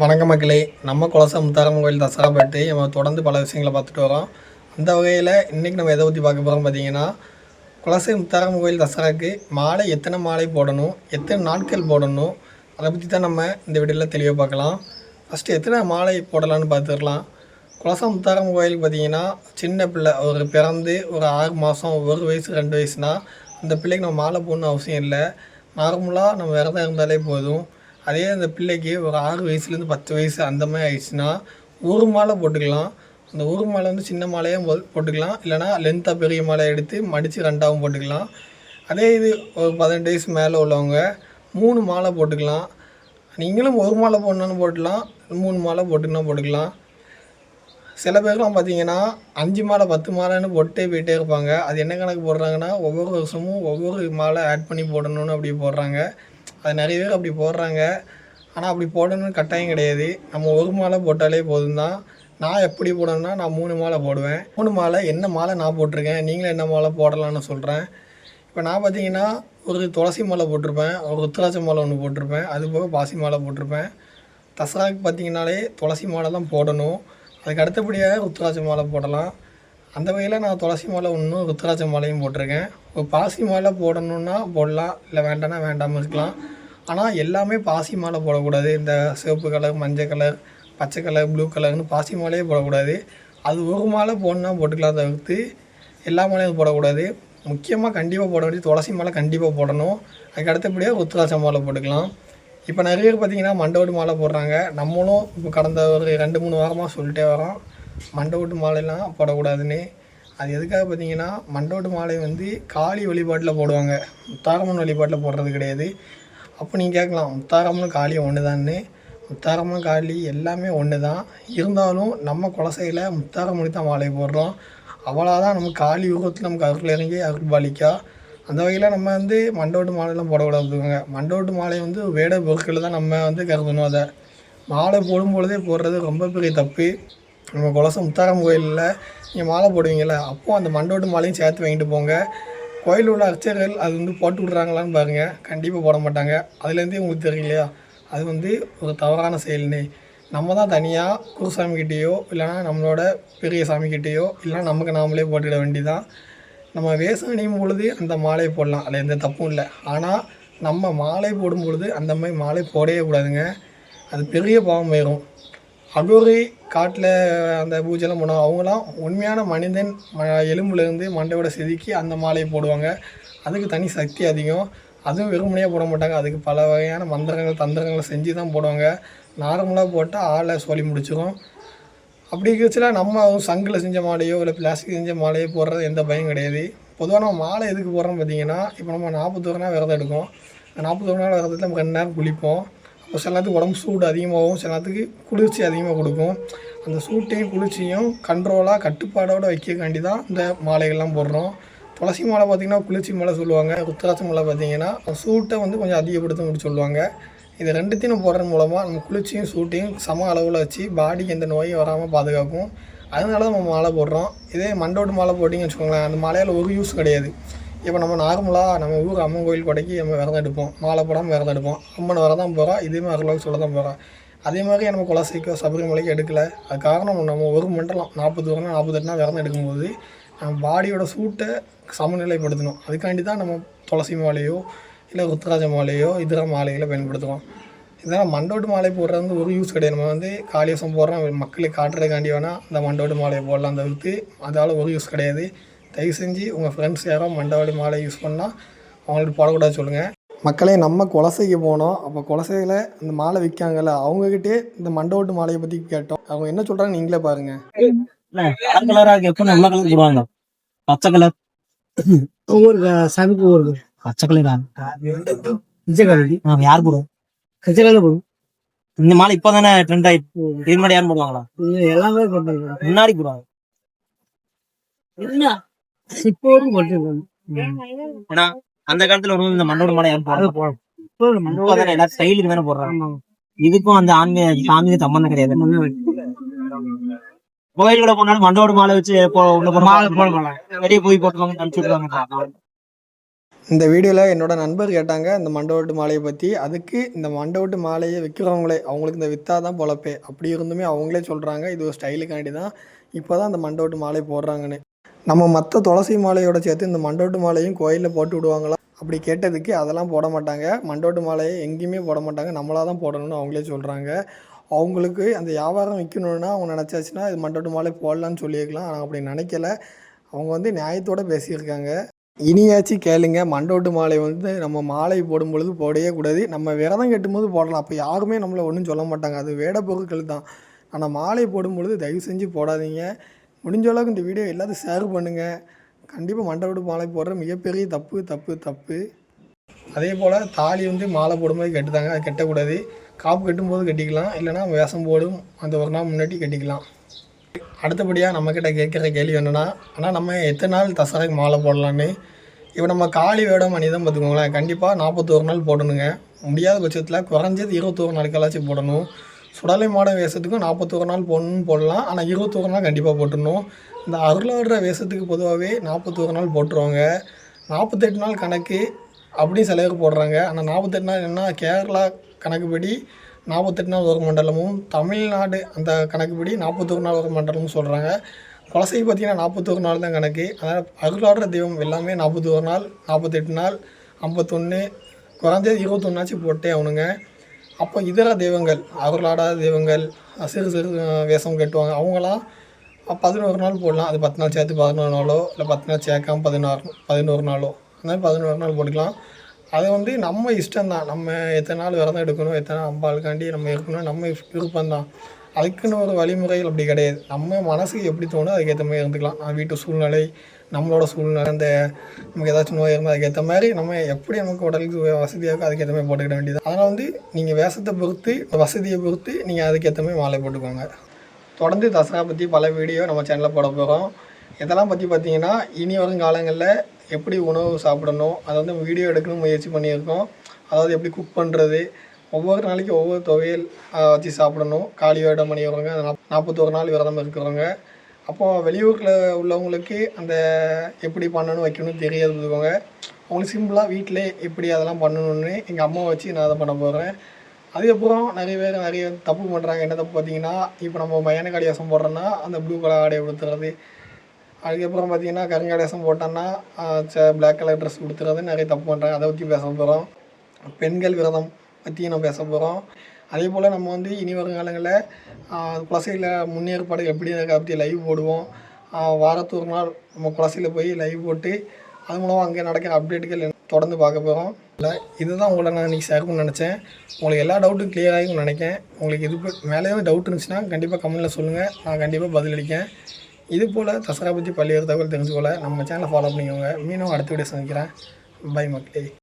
வணக்க மக்களே நம்ம குலசம் முத்தாரம் கோயில் தசரா பற்றி நம்ம தொடர்ந்து பல விஷயங்களை பார்த்துட்டு வரோம். அந்த வகையில் இன்றைக்கி நம்ம எதை பற்றி பார்க்க போகிறோம் பார்த்தீங்கன்னா குலசை முத்தாரம் கோயில் தசராக்கு மாலை எத்தனை மாலை போடணும் எத்தனை நாட்கள் போடணும் அதை பற்றி தான் நம்ம இந்த வீடியோவில் தெளிவாக பார்க்கலாம். ஃபஸ்ட்டு எத்தனை மாலை போடலான்னு பார்த்துடலாம். குலசம் முத்தாரம் கோயிலுக்கு பார்த்தீங்கன்னா சின்ன பிள்ளை ஒரு பிறந்து ஒரு ஆறு மாதம் ஒரு வயசு ரெண்டு வயசுனால் அந்த பிள்ளைக்கு நம்ம மாலை போடணும் அவசியம் இல்லை. நார்மலாக நம்ம விரதம் இருந்தாலே போதும். அதே அந்த பிள்ளைக்கு ஒரு ஆறு வயசுலேருந்து பத்து வயசு அந்த மாதிரி ஆயிடுச்சுன்னா ஒரு மாலை போட்டுக்கலாம். அந்த ஒரு மாலை வந்து சின்ன மாலையாக மொத போட்டுக்கலாம். இல்லைனா லென்த்தாக பெரிய மாலை எடுத்து மடித்து ரெண்டாவும் போட்டுக்கலாம். அதே இது ஒரு பதினெட்டு வயசு மேலே உள்ளவங்க மூணு மாலை போட்டுக்கலாம். நீங்களும் ஒரு மாலை போடணுன்னு போட்டுக்கலாம். மூணு மாலை போட்டுக்கினா போட்டுக்கலாம். சில பேர்லாம் பார்த்தீங்கன்னா அஞ்சு மாலை பத்து மாலைன்னு போட்டே போயிட்டே இருப்பாங்க. அது என்ன கணக்கு போடுறாங்கன்னா ஒவ்வொரு வருஷமும் ஒவ்வொரு மாலை ஆட் பண்ணி போடணும்னு அப்படி போடுறாங்க. அது நிறைய பேர் அப்படி போடுறாங்க. ஆனால் அப்படி போடணும்னு கட்டாயம் கிடையாது. நம்ம ஒரு மாலை போட்டாலே போதும் தான் நான் எப்படி போடணும்னா நான் மூணு மாலை போடுவேன். மூணு மாலை என்ன மாலை நான் போட்டிருக்கேன்? நீங்களும் என்ன மாலை போடலாம்னு சொல்கிறேன் இப்போ நான் பார்த்தீங்கன்னா ஒரு துளசி மாலை போட்டிருப்பேன். ஒரு ருத்ராட்ச மாலை ஒன்று போட்டிருப்பேன். அது போக பாசி மாலை போட்டிருப்பேன். தசராக்கு பார்த்தீங்கன்னாலே துளசி மாலை தான் போடணும். அதுக்கு அடுத்தபடியாக ருத்ராட்ச மாலை போடலாம். அந்த வகையில் நான் துளசி மாலை ஒன்றும் ருத்ராட்ச மாலையும் போட்டிருக்கேன். இப்போ பாசி மாலை போடணுன்னா போடலாம் இல்லை வேண்டாம்னா வேண்டாமல் இருக்கலாம். ஆனால் எல்லாமே பாசி மாலை போடக்கூடாது. இந்த சிவப்பு கலர் மஞ்சள் கலர் பச்சை கலர் ப்ளூ கலர்னு பாசி மாலையே போடக்கூடாது. அது ஒரு மாலை போடணுன்னா போட்டுக்கலாம் தவிர்த்து எல்லா மாலையும் போடக்கூடாது. முக்கியமாக கண்டிப்பாக போட வேண்டியது துளசி மாலை கண்டிப்பாக போடணும். அதுக்கு அடுத்தபடியாக ருத்ராட்ச மாலை போட்டுக்கலாம். இப்போ நிறைய பேர் பார்த்தீங்கன்னா மண்டோடு மாலை போடுறாங்க. நம்மளும் இப்போ கடந்த ஒரு ரெண்டு மூணு வாரமாக சொல்லிட்டே வரோம் மண்டோடு மாலைலாம் போடக்கூடாதுன்னு. அது எதுக்காக பார்த்தீங்கன்னா மண்டோட்டு மாலை வந்து காளி வழிபாட்டில் போடுவாங்க. முத்தாரம்மன் வழிபாட்டில் போடுறது கிடையாது. அப்போ நீங்கள் கேட்கலாம் முத்தாரம்மன் காளி ஒன்று தான்னு முத்தாரம்மன் காளி எல்லாமே ஒன்று தான் இருந்தாலும் நம்ம குலசையில் முத்தாரம்மனுக்கு தான் மாலை போடுறோம். அவ்வளோதான் நம்ம காளி யுகத்தில் நமக்கு அருள் இறங்கி அருள் பாலிக்கா. அந்த வகையில் நம்ம வந்து மண்டோட்டு மாலைலாம் போடக்கூடாதுங்க. மண்டோட்டு மாலை வந்து வேட பொருட்கள் தான் நம்ம வந்து கருதணும் அதை. மாலை போடும் பொழுதே போடுறது ரொம்ப பெரிய தப்பு. நம்ம குலசம் முத்தாரம் கோயிலில் நீங்கள் மாலை போடுவீங்கள்ல அப்போது அந்த மண்டோட்டு மாலையும் சேர்த்து வாங்கிட்டு போங்க. கோயிலில் உள்ள அர்ச்சகர்கள் அது வந்து போட்டு விட்றாங்களான்னு பாருங்கள் கண்டிப்பாக போட மாட்டாங்க. அதுலேருந்தே உங்களுக்கு தெரியலையா அது வந்து ஒரு தவறான செயல்னு. நம்ம தான் தனியாக குருசாமிக்கிட்டேயோ இல்லைனா நம்மளோட பெரிய சாமிக்கிட்டேயோ இல்லைனா நமக்கு நாமளே போட்டுட வேண்டிதான். நம்ம வேஷம் அணியும் பொழுது அந்த மாலையை போடலாம். அதில் எந்த தப்பும் இல்லை. ஆனால் நம்ம மாலை போடும் பொழுது அந்த மாதிரி மாலை போடவே கூடாதுங்க. அது பெரிய பாவம் ஆயிரும். அகோரி காட்டில் அந்த பூஜைலாம் பண்ணுவாங்க அவங்களாம் உண்மையான மனிதன் ம எலும்புலேருந்து மண்டையோட செதுக்கி அந்த மாலையை போடுவாங்க. அதுக்கு தனி சக்தி அதிகம். அதுவும் வெறுமனையாக போட மாட்டாங்க. அதுக்கு பல வகையான மந்திரங்கள் தந்திரங்களை செஞ்சு தான் போடுவாங்க. நார்மலாக போட்டால் ஆளை சொல்லி முடிச்சிடும் அப்படி இருக்கிறச்சுல நம்ம சங்கில் செஞ்ச மாலையோ இல்லை பிளாஸ்டிக் செஞ்ச மாலையோ போடுறது எந்த பயம் கிடையாது. பொதுவாக நம்ம மாலை எதுக்கு போடுறோம் பார்த்தீங்கன்னா இப்போ நம்ம நாற்பத்தோரு நாள் விரதம் எடுக்கும் நாற்பத்தோரு நாள் விரதத்தில் நம்ம ரெண்டு நேரம் குளிப்போம். சில நேரத்துக்கு உடம்பு சூடு அதிகமாகவும் சில நேரத்துக்கு குளிர்ச்சி அதிகமாக கொடுக்கும். அந்த சூட்டையும் குளிர்ச்சியும் கண்ட்ரோலாக கட்டுப்பாடோடு வைக்கக்காண்டி தான் இந்த மாலைகள்லாம் போடுறோம். துளசி மாலை பார்த்திங்கன்னா குளிர்ச்சி மாலை சொல்லுவாங்க. ருத்ராட்ச மாலை பார்த்திங்கன்னா சூட்டை வந்து கொஞ்சம் அதிகப்படுத்த சொல்லுவாங்க. இது ரெண்டுத்தையும் நம்ம போடுறது மூலமாக நம்ம குளிர்ச்சியும் சூட்டையும் சம அளவில் வச்சு பாடிக்கு எந்த நோயும் வராமல் பாதுகாக்கும். அதனால தான் நம்ம மாலை போடுறோம். இதே மண்டோடு மாலை போட்டிங்கன்னு வச்சுக்கோங்களேன் அந்த மாலையால் ஒரு யூஸ் கிடையாது. இப்போ நம்ம நார்மலாக நம்ம ஊர் அம்மன் கோயில் கொடைக்கு நம்ம விரதம் எடுப்போம். மாலை போடாமல் விரதம் எடுப்போம். அம்மன் விரதம் போகிறோம் இதுவுமே அருளாக சொல்ல தான் போகிறோம் அதே மாதிரி நம்ம குலசைக்கோ சபரிமலைக்கோ எடுக்கலை. அது காரணம் நம்ம ஒரு மண்டலம் நாற்பது வரணும் நாற்பத்தெட்டுனா விரதம் எடுக்கும்போது நம்ம பாடியோட சூட்டை சமநிலைப்படுத்தணும். அதுக்காண்டி தான் நம்ம துளசி மாலையோ இல்லை ருத்ராஜ மாலையோ இதர மாலைகளை பயன்படுத்துகிறோம் இதெல்லாம் மண்டோட்டு மாலை போடுறது வந்து ஒரு யூஸ் கிடையாது. நம்ம வந்து காளியசம் போடுறோம் மக்களுக்கு காட்டுறதுக்காண்டி வேணால் அந்த மண்டோட்டு மாலையை போடலாம் தவிர்த்து அதால் ஒரு யூஸ் கிடையாது. தயவு செஞ்சு உங்கள் ஃப்ரெண்ட்ஸ் யாரோ மண்டோடி மாலை யூஸ் பண்ணால் அவங்களுக்கு போடக்கூடாது சொல்லுங்கள் மக்களே நம்ம குலசைக்கு போனோம். அப்போ குலசையில் இந்த மாலை விற்காங்கல்ல அவங்கக்கிட்டே இந்த மண்டோட்டு மாலையை பற்றி கேட்டோம். அவங்க என்ன சொல்கிறாங்க நீங்களே எப்போ நல்ல கலர் போடுவாங்க. பச்சை கலர் ஒவ்வொரு சாமிக்கு ஒவ்வொரு பச்சை கலரா விஜயகாந்தி யார் போடுவோம் கச்சலால போடும். இந்த மாலை இப்பதானே ட்ரெண்ட் இது முன்னாடி யாரும் போடுவாங்களா? எல்லாமே முன்னாடி போடுவாங்க. இப்போ போட்டுருக்காங்க ஏன்னா அந்த காலத்துல வரும்போது இந்த மண்ணோட மாலை இப்பதானே எல்லாரும் ஸ்டைலுக்கு தானே போடுறாங்க. இதுக்கும் அந்த ஆன்மீக சாமிக்கு சம்பந்தம் கிடையாது. கோயிலுக்குள்ள போனாலும் மண்டோட மாலை வச்சு. வெளியே போய் போட்டுவாங்க அனுப்பிச்சு விடுவாங்க இந்த வீடியோவில் என்னோட நண்பர் கேட்டாங்க இந்த மண்டபட்டு மாலையை பற்றி அதுக்கு இந்த மண்டபட்டு மாலையை விற்கிறவங்களே அவங்களுக்கு இந்த விற்றா தான் பொழப்பே. அப்படி இருந்துமே அவங்களே சொல்கிறாங்க இது ஒரு ஸ்டைலுக்காண்டி தான். இப்போ தான் இந்த மண்டபட்டு மாலை போடுறாங்கன்னு. நம்ம மற்ற துளசி மாலையோட சேர்த்து இந்த மண்டோட்டு மாலையும் கோயிலில் போட்டு விடுவாங்களா? அப்படி கேட்டதுக்கு அதெல்லாம் போட மாட்டாங்க. மண்டோட்டு மாலையை எங்கேயுமே போட மாட்டாங்க. நம்மளாக தான் போடணும்னு அவங்களே சொல்கிறாங்க அவங்களுக்கு அந்த வியாபாரம் விற்கணுன்னா அவங்க நினச்சாச்சுன்னா இது மண்டோட்டு மாலை போடலான்னு சொல்லியிருக்கலாம். ஆனால் அப்படி நினைக்கல. அவங்க வந்து நியாயத்தோடு பேசியிருக்காங்க. இனியாச்சும் கேளுங்க. மண்டோட்டு மாலை வந்து நம்ம மாலை போடும் பொழுது போடவே கூடாது. நம்ம விரதம் கட்டும்போது போடலாம். அப்போ யாருமே நம்மளை ஒன்றும் சொல்ல மாட்டாங்க. அது வேட பொருட்கள் தான். ஆனால் மாலை போடும் பொழுது தயவு செஞ்சு போடாதீங்க. முடிஞ்ச அளவுக்கு இந்த வீடியோ எல்லாத்தையும் ஷேர் பண்ணுங்கள் கண்டிப்பாக மண்டபட்டு மாலை போடுற மிகப்பெரிய தப்பு தப்பு தப்பு. அதே போல் தாலி வந்து மாலை போடும்போது கட்டுதாங்க. அது கட்டக்கூடாது. காப்பு கட்டும்போது கட்டிக்கலாம். இல்லைன்னா வேஷம் போடும். அந்த ஒரு நாள் முன்னாடி கட்டிக்கலாம். அடுத்தபடியாக நம்மக்கிட்ட கேட்குற கேள்வி என்னென்னா ஆனால் நம்ம எத்தனை நாள் தசராக்கு மாலை போடலான்னு? இப்போ நம்ம காளி வேடம் மனிதன் பார்த்துக்கோங்களேன். கண்டிப்பாக நாற்பத்தோரு நாள் போடணுங்க. முடியாத பட்சத்தில் குறைஞ்சது இருபத்தோரு நாளைக்கெல்லாச்சும் போடணும். சுடலை மாட வேஷத்துக்கும் நாற்பத்தோரு நாள் போடணும்னு போடலாம். ஆனால் இருபத்தோரு நாள் கண்டிப்பாக போட்டுடணும். இந்த அருளாடுற வேஷத்துக்கு பொதுவாகவே நாற்பத்தோரு நாள் போட்டுருவாங்க. நாற்பத்தெட்டு நாள் கணக்கு அப்படி சில போடுறாங்க. ஆனால் நாற்பத்தெட்டு நாள் என்ன கேரளா கணக்குப்படி நாற்பத்தெட்டு நாள் ஒரு மண்டலமும் தமிழ்நாடு அந்த கணக்குப்படி நாற்பத்தோரு நாள் ஒரு மண்டலமும் சொல்கிறாங்க குலசை பார்த்திங்கன்னா நாற்பத்தோரு நாள் தான் கணக்கு. அதனால் அருளாடுற தெய்வம் எல்லாமே நாற்பத்தோரு நாள் நாற்பத்தெட்டு நாள் ஐம்பத்தொன்று குறைஞ்சது இருபத்தொன்னாச்சும் போட்டே அவனுங்க அப்போ இதர தெய்வங்கள் அருளாடாத தெய்வங்கள் சிறு சிறு வேஷம் கட்டுவாங்க. அவங்களாம் பதினோரு நாள் போடலாம். அது பத்து நாள் சேர்த்து பதினோரு நாளோ இல்லை பத்து நாள் சேர்க்காம பதினாறு பதினோரு நாளோ. அந்த மாதிரி பதினோரு நாள் போட்டுக்கலாம். அது வந்து நம்ம இஷ்டம்தான். நம்ம எத்தனை நாள் விரதம் எடுக்கணும் எத்தனை அம்பாளுக்காண்டி நம்ம இருக்கணும் நம்ம விருப்பம்தான். அதுக்குன்னு ஒரு வழிமுறைகள் அப்படி கிடையாது. நம்ம மனசுக்கு எப்படி தோணுதோ அதுக்கேற்ற மாதிரி இருந்துக்கலாம். நான் வீட்டு சூழ்நிலை நம்மளோட சூழ்நிலை அந்த நமக்கு ஏதாச்சும் நோய் இருந்தால் அதுக்கேற்ற மாதிரி நம்ம எப்படி நமக்கு உடலுக்கு வசதியாக இருக்கோ அதுக்கேற்ற மாதிரி போட்டுக்கிட வேண்டியது. அதனால் வந்து நீங்கள் வேஷத்தை பொறுத்து வசதியை பொறுத்து நீங்கள் அதுக்கேற்ற மாதிரி மாலை போட்டுக்கோங்க. தொடர்ந்து தசரா பற்றி பல வீடியோ நம்ம சேனலில் போட போகிறோம் இதெல்லாம் பற்றி பார்த்தீங்கன்னா இனி வரும் காலங்களில் எப்படி உணவு சாப்பிடணும் அதை வந்து வீடியோ எடுக்கணும் முயற்சி பண்ணியிருக்கோம். அதாவது எப்படி குக் பண்ணுறது ஒவ்வொரு நாளைக்கு ஒவ்வொரு துவையல் வச்சு சாப்பிடணும். காலி வேடம் பண்ணிடுறவங்க நாற்பத்தோரு நாள் விரதம் இருக்கிறவங்க. அப்போது வெளியூரில் உள்ளவங்களுக்கு அந்த எப்படி பண்ணணும் வைக்கணும் தெரியாது பார்த்துக்கோங்க அவங்களுக்கு சிம்பிளாக வீட்டிலே எப்படி அதெல்லாம் பண்ணணும்னு எங்கள் அம்மாவை வச்சு நான் அதை பண்ண போகிறேன் அதுக்கப்புறம் நிறைய பேர் நிறைய தப்பு பண்ணுறாங்க என்ன தப்பு பார்த்தீங்கன்னா இப்போ நம்ம மயான கடையாசம் போடுறோன்னா அந்த ப்ளூ கலர் ஆடையை கொடுத்துறது அதுக்கப்புறம் பார்த்தீங்கன்னா கருங்காடேசம் போட்டோன்னா பிளாக் கலர் ட்ரெஸ் கொடுத்துறது நிறைய தப்பு பண்ணுறாங்க அதை பற்றி பேச போகிறோம் பெண்கள் விரதம் பற்றி நம்ம பேச போகிறோம் அதே போல் நம்ம வந்து இனி வரும் காலங்களில் குலசையில் முன்னேற்பாடு எப்படி இருக்கா பற்றி லைவ் போடுவோம். ஆஹ் வாரத்து ஒரு நாள் நம்ம குலசையில் போய் லைவ் போட்டு அது மூலமாக அங்கே நடக்கிற அப்டேட்டுகள் தொடர்ந்து பார்க்க போகிறோம் இல்லை இதுதான் உங்களை நான் இன்றைக்கி சேர்க்கணும்னு நினச்சேன். உங்களுக்கு எல்லா டவுட்டும் கிளியர் ஆகும் நினைக்கேன் உங்களுக்கு இது மேலே டவுட் இருந்துச்சுன்னா கண்டிப்பாக கமெண்ட்டில் சொல்லுங்கள் நான் கண்டிப்பாக பதிலளிக்கேன் இது போல் தசரா பற்றி பல்வேறு தகவல் தெரிஞ்சுக்கொள்ள நம்ம சேனலை ஃபாலோ பண்ணிக்கோங்க. மீனும் அடுத்த வீடியோ சந்திக்கிறேன். பை மக்களே.